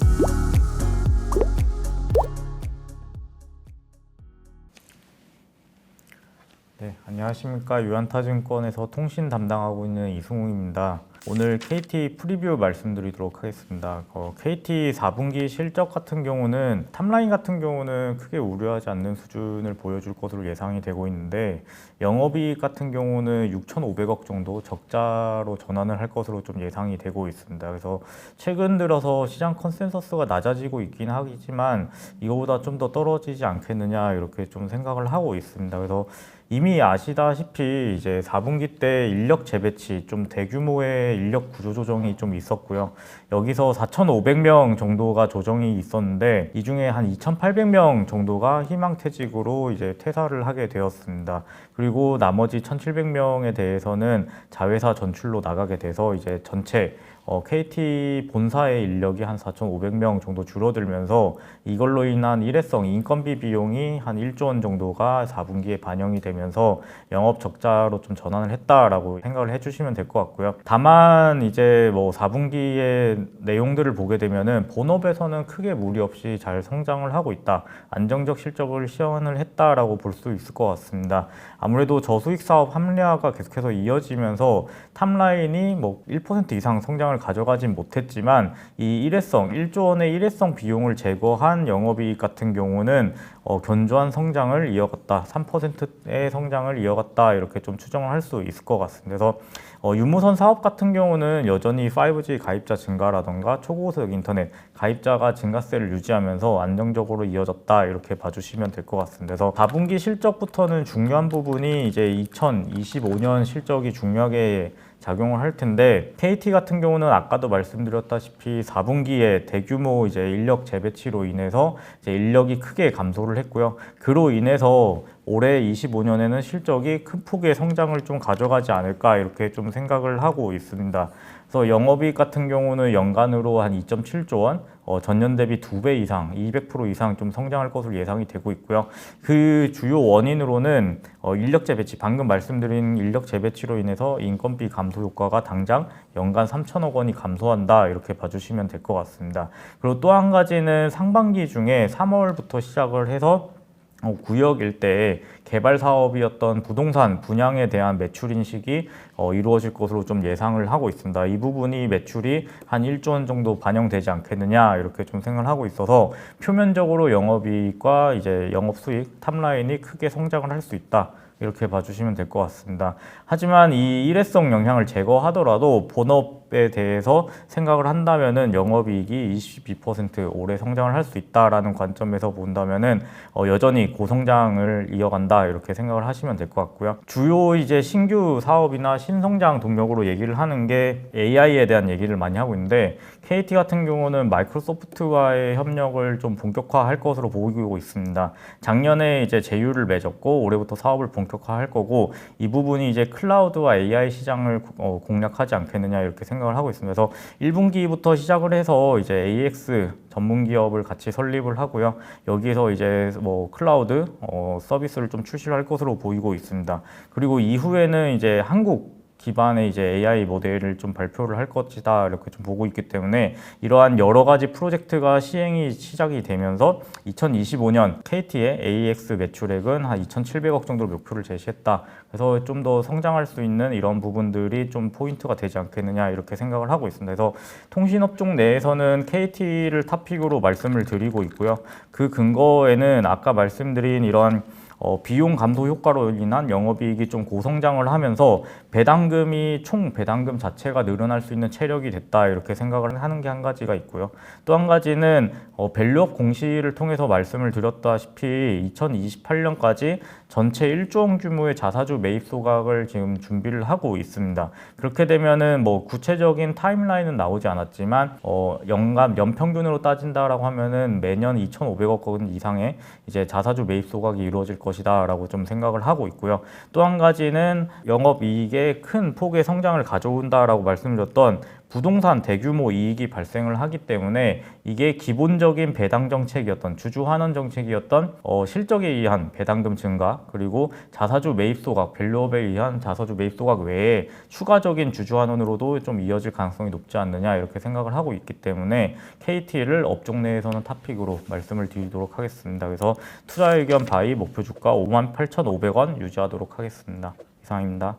Bye. 안녕하십니까. 유한타증권에서 통신 담당하고 있는 이승웅입니다. 오늘 KT 프리뷰 말씀드리도록 하겠습니다. 어, KT 4분기 실적 같은 경우는 탑라인 같은 경우는 크게 우려하지 않는 수준을 보여줄 것으로 예상이 되고 있는데 영업이익 같은 경우는 6,500억 정도 적자로 전환을 할 것으로 좀 예상이 되고 있습니다. 그래서 최근 들어서 시장 컨센서스가 낮아지고 있긴 하지만 이거보다 좀 더 떨어지지 않겠느냐 이렇게 좀 생각을 하고 있습니다. 그래서 이미 아시다시피 이제 4분기 때 인력 재배치 좀 대규모의 인력 구조 조정이 좀 있었고요. 여기서 4,500명 정도가 조정이 있었는데 이 중에 한 2,800명 정도가 희망퇴직으로 이제 퇴사를 하게 되었습니다. 그리고 나머지 1,700명에 대해서는 자회사 전출로 나가게 돼서 이제 전체 어, KT 본사의 인력이 한 4,500명 정도 줄어들면서 이걸로 인한 일회성 인건비 비용이 한 1조 원 정도가 4분기에 반영이 되면서 영업 적자로 좀 전환을 했다라고 생각을 해주시면 될 것 같고요. 다만 이제 뭐 4분기의 내용들을 보게 되면은 본업에서는 크게 무리 없이 잘 성장을 하고 있다. 안정적 실적을 시현을 했다라고 볼 수 있을 것 같습니다. 아무래도 저수익 사업 합리화가 계속해서 이어지면서 탑라인이 뭐 1% 이상 성장을 가져가진 못했지만 이 일회성 1조 원의 일회성 비용을 제거한 영업이익 같은 경우는 어, 견조한 성장을 이어갔다 3%의 성장을 이어갔다 이렇게 좀 추정을 할 수 있을 것 같습니다. 그래서 어, 유무선 사업 같은 경우는 여전히 5G 가입자 증가라던가 초고속 인터넷 가입자가 증가세를 유지하면서 안정적으로 이어졌다 이렇게 봐주시면 될 것 같습니다. 그래서 4분기 실적부터는 중요한 부분이 이제 2025년 실적이 중요하게 작용을 할 텐데 KT 같은 경우는 아까도 말씀드렸다시피 4분기에 대규모 이제 인력 재배치로 인해서 이제 인력이 크게 감소를 했고요. 그로 인해서 올해 25년에는 실적이 큰 폭의 성장을 좀 가져가지 않을까 이렇게 좀 생각을 하고 있습니다. 그래서 영업이익 같은 경우는 연간으로 한 2.7조 원, 어, 전년 대비 두 배 이상, 200% 이상 좀 성장할 것으로 예상이 되고 있고요. 그 주요 원인으로는 어, 인력 재배치, 방금 말씀드린 인력 재배치로 인해서 인건비 감소 효과가 당장 연간 3천억 원이 감소한다 이렇게 봐주시면 될 것 같습니다. 그리고 또 한 가지는 상반기 중에 3월부터 시작을 해서 어, 구역 일대에 개발 사업이었던 부동산 분양에 대한 매출 인식이 어, 이루어질 것으로 좀 예상을 하고 있습니다. 이 부분이 매출이 한 1조 원 정도 반영되지 않겠느냐 이렇게 좀 생각을 하고 있어서 표면적으로 영업이익과 이제 영업 수익 탑라인이 크게 성장을 할 수 있다. 이렇게 봐주시면 될 것 같습니다. 하지만 이 일회성 영향을 제거하더라도 본업 에 대해서 생각을 한다면은 영업이익이 22% 올해 성장을 할 수 있다라는 관점에서 본다면은 어, 여전히 고성장을 이어간다 이렇게 생각을 하시면 될 것 같고요. 주요 이제 신규 사업이나 신성장 동력으로 얘기를 하는 게 AI에 대한 얘기를 많이 하고 있는데 KT 같은 경우는 마이크로소프트와의 협력을 좀 본격화할 것으로 보이고 있습니다. 작년에 이제 제휴를 맺었고 올해부터 사업을 본격화할 거고 이 부분이 이제 클라우드와 AI 시장을 어, 공략하지 않겠느냐 이렇게 생각 을 하고 있습니다. 그래서 1분기부터 시작을 해서 이제 AX 전문 기업을 같이 설립을 하고요. 여기에서 이제 뭐 클라우드 어, 서비스를 좀 출시를 할 것으로 보이고 있습니다. 그리고 이후에는 이제 한국 기반의 이제 AI 모델을 좀 발표를 할 것이다 이렇게 좀 보고 있기 때문에 이러한 여러 가지 프로젝트가 시행이 시작이 되면서 2025년 KT의 AX 매출액은 한 2,700억 정도 목표를 제시했다. 그래서 좀 더 성장할 수 있는 이런 부분들이 좀 포인트가 되지 않겠느냐 이렇게 생각을 하고 있습니다. 그래서 통신업종 내에서는 KT를 탑픽으로 말씀을 드리고 있고요. 그 근거에는 아까 말씀드린 이런 어, 비용 감소 효과로 인한 영업이익이 좀 고성장을 하면서 배당금이 총 배당금 자체가 늘어날 수 있는 체력이 됐다 이렇게 생각을 하는 게 한 가지가 있고요. 또 한 가지는 어, 밸류업 공시를 통해서 말씀을 드렸다시피 2028년까지 전체 1조 원 규모의 자사주 매입 소각을 지금 준비를 하고 있습니다. 그렇게 되면은 뭐 구체적인 타임라인은 나오지 않았지만 어, 연간 연평균으로 따진다라고 하면은 매년 2,500억 원 이상의 이제 자사주 매입 소각이 이루어질 것 이다라고 좀 생각을 하고 있고요. 또 한 가지는 영업 이익의 큰 폭의 성장을 가져온다라고 말씀드렸던 부동산 대규모 이익이 발생을 하기 때문에 이게 기본적인 배당 정책이었던 주주 환원 정책이었던 어, 실적에 의한 배당금 증가 그리고 자사주 매입 소각 밸류업에 의한 자사주 매입 소각 외에 추가적인 주주 환원으로도 좀 이어질 가능성이 높지 않느냐 이렇게 생각을 하고 있기 때문에 KT를 업종 내에서는 탑픽으로 말씀을 드리도록 하겠습니다. 그래서 투자 의견 바이 목표 주가 58,500원 유지하도록 하겠습니다. 이상입니다.